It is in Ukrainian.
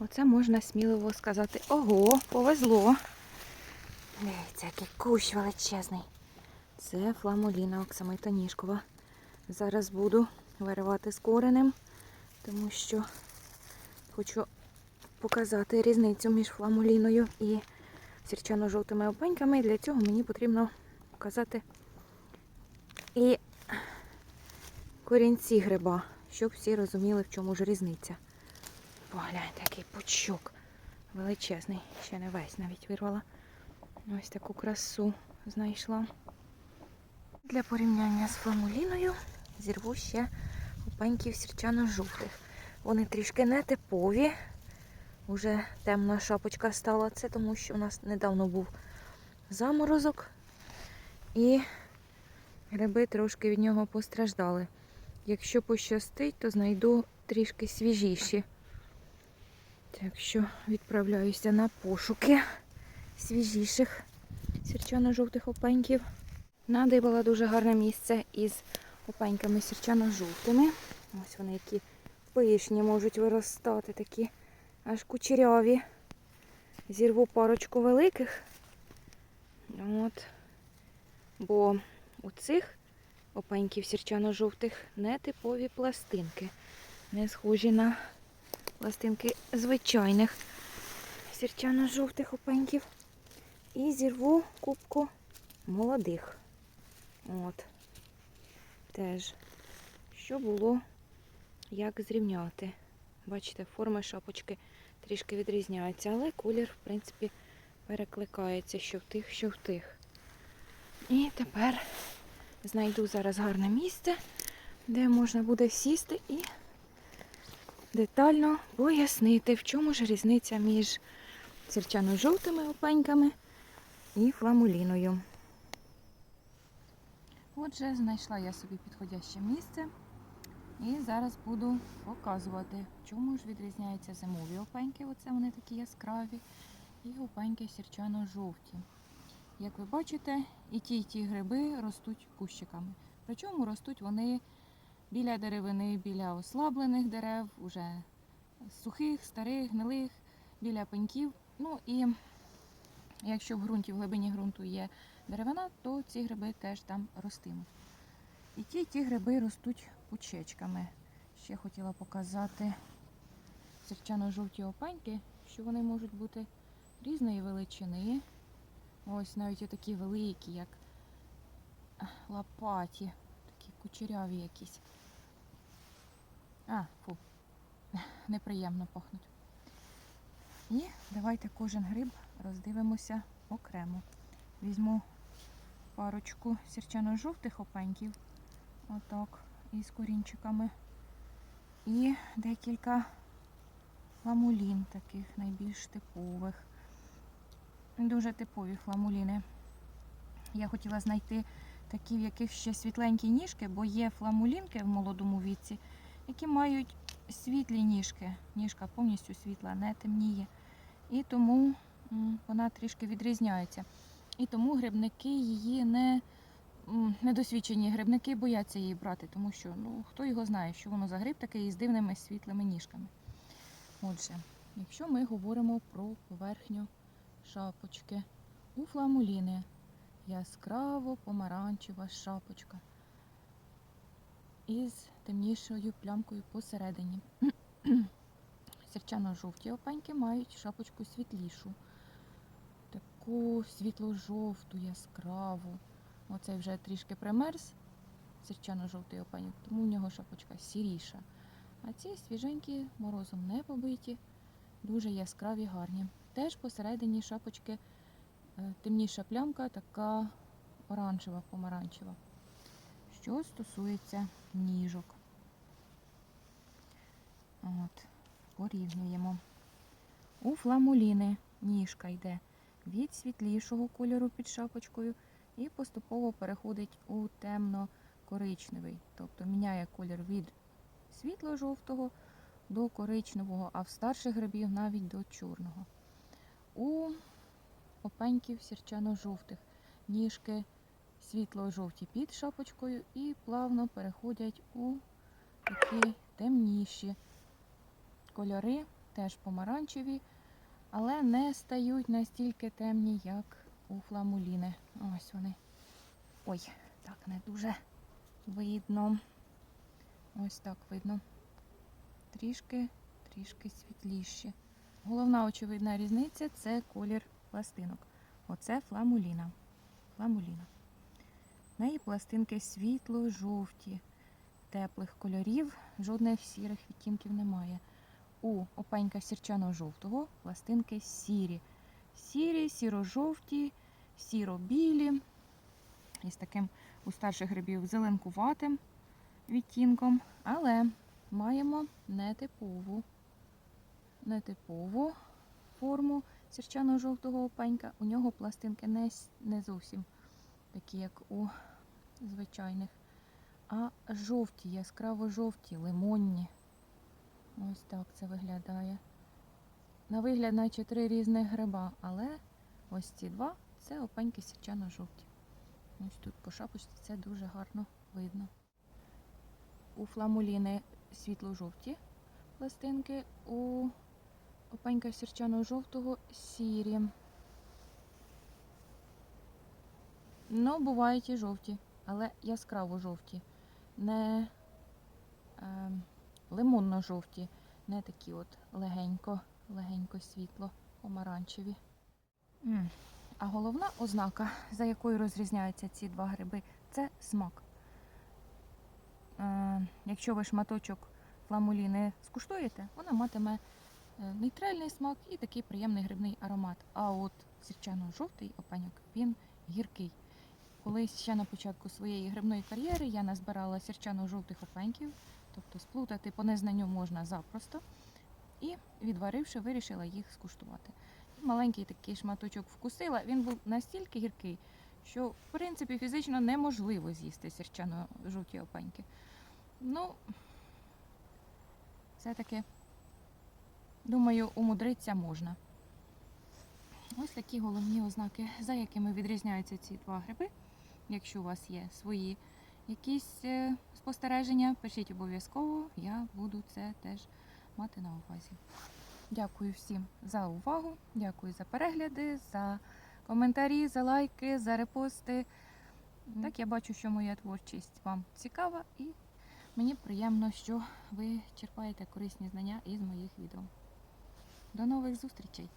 Оце можна сміливо сказати. Ого, повезло. Дивіться, який кущ величезний. Це фламуліна оксамитоніжкова. Зараз буду виривати з коренем, тому що хочу показати різницю між фламуліною і сірчано-жовтими опеньками. Для цього мені потрібно показати і корінці гриба, щоб всі розуміли, в чому ж різниця. Погляньте, який пучок величезний. Ще не весь навіть вирвала. Ось таку красу знайшла. Для порівняння з фламуліною зірву ще опеньків сірчано-жовтих. Вони трішки нетипові. Уже темна шапочка стала. Це тому, що у нас недавно був заморозок. І гриби трошки від нього постраждали. Якщо пощастить, то знайду трішки свіжіші. Так що відправляюся на пошуки свіжіших сірчано-жовтих опеньків. Надибала дуже гарне місце із опеньками сірчано-жовтими. Ось вони які пишні можуть виростати, такі аж кучеряві. Зірву парочку великих. От. Бо у цих опеньків сірчано-жовтих нетипові пластинки. Не схожі на пластинки звичайних сірчано-жовтих опеньків. І зірву кубку молодих. От. Теж. Що було, як зрівняти. Бачите, форми шапочки трішки відрізняються, але колір, в принципі, перекликається що в тих, що в тих. І тепер знайду зараз гарне місце, де можна буде сісти і детально пояснити, в чому ж різниця між сірчано-жовтими опеньками і фламуліною. Отже, знайшла я собі підходяще місце і зараз буду показувати, в чому ж відрізняються зимові опеньки, оце вони такі яскраві, і опеньки сірчано-жовті. Як ви бачите, і ті, і ті гриби ростуть кущиками. Причому ростуть вони біля деревини, біля ослаблених дерев, уже сухих, старих, гнилих, біля пеньків. Ну і якщо в ґрунті, в глибині ґрунту є деревина, то ці гриби теж там ростимуть. І ті, ті гриби ростуть пучечками. Ще хотіла показати сірчано-жовті опеньки, що вони можуть бути різної величини. Ось навіть отакі великі, як лопаті, такі кучеряві якісь. А, фу, неприємно пахнуть. І давайте кожен гриб роздивимося окремо. Візьму парочку сірчано-жовтих опеньків, отак, із корінчиками. І декілька ламулін таких найбільш типових. Дуже типові фламуліни. Я хотіла знайти такі, в яких ще світленькі ніжки, бо є фламулінки в молодому віці, які мають світлі ніжки. Ніжка повністю світла, не темніє. І тому вона трішки відрізняється. І тому грибники її не недосвідчені грибники бояться її брати, тому що ну, хто його знає, що воно за гриб такий із дивними світлими ніжками. Отже, якщо ми говоримо про поверхню шапочки, у фламуліни яскраво помаранчева шапочка із темнішою плямкою посередині. Сірчано-жовті опеньки мають шапочку світлішу, таку світло-жовту, яскраву. Оцей вже трішки примерз, сірчано-жовтий опеньок, тому в нього шапочка сіріша. А ці свіженькі, морозом не побиті, дуже яскраві, гарні. Теж посередині шапочки е, темніша плямка, така оранжева, помаранчева. Що стосується ніжок. От, порівнюємо. У фламуліни ніжка йде від світлішого кольору під шапочкою і поступово переходить у темно-коричневий. Тобто міняє колір від світло-жовтого до коричневого, а в старших грибів навіть до чорного. У опеньків сірчано-жовтих ніжки світло-жовті під шапочкою і плавно переходять у такі темніші кольори, теж помаранчеві, але не стають настільки темні, як у фламуліни. Ось вони. Ой, так не дуже видно. Ось так видно. Трішки, трішки світліші. Головна очевидна різниця це колір пластинок. Оце фламуліна. Фламуліна. Неї пластинки світло-жовті, теплих кольорів, жодних сірих відтінків немає. У опенька сірчано-жовтого пластинки сірі. Сірі, сіро-жовті, сіро-білі. Із таким у старших грибів зеленкуватим відтінком. Але маємо нетипову, нетипову форму сірчано-жовтого опенька. У нього пластинки не, не зовсім такі, як у звичайних, а жовті, яскраво жовті, лимонні. Ось так це виглядає. На вигляд, наче три різних гриба, але ось ці два це опеньки сірчано-жовті. Ось тут по шапочці це дуже гарно видно. У фламуліни світло-жовті пластинки, у опенька сірчано-жовтого сірі. Ну, бувають і жовті, але яскраво жовті. Не е, лимонно-жовті, не такі от легенько, легенько світло, помаранчеві. М. А головна ознака, за якою розрізняються ці два гриби, це смак. Е, якщо ви шматочок фламуліни скуштуєте, вона матиме е, нейтральний смак і такий приємний грибний аромат. А от сірчано-жовтий опеньок, він гіркий. Колись ще на початку своєї грибної кар'єри я назбирала сірчано-жовтих опеньків, тобто сплутати по незнанню можна запросто. І, відваривши, вирішила їх скуштувати. І маленький такий шматочок вкусила. Він був настільки гіркий, що в принципі фізично неможливо з'їсти сірчано-жовті опеньки. Ну, все-таки, думаю, умудритися можна. Ось такі головні ознаки, за якими відрізняються ці два гриби. Якщо у вас є свої якісь е, спостереження, пишіть обов'язково, я буду це теж мати на увазі. Дякую всім за увагу, дякую за перегляди, за коментарі, за лайки, за репости. Так я бачу, що моя творчість вам цікава і мені приємно, що ви черпаєте корисні знання із моїх відео. До нових зустрічей!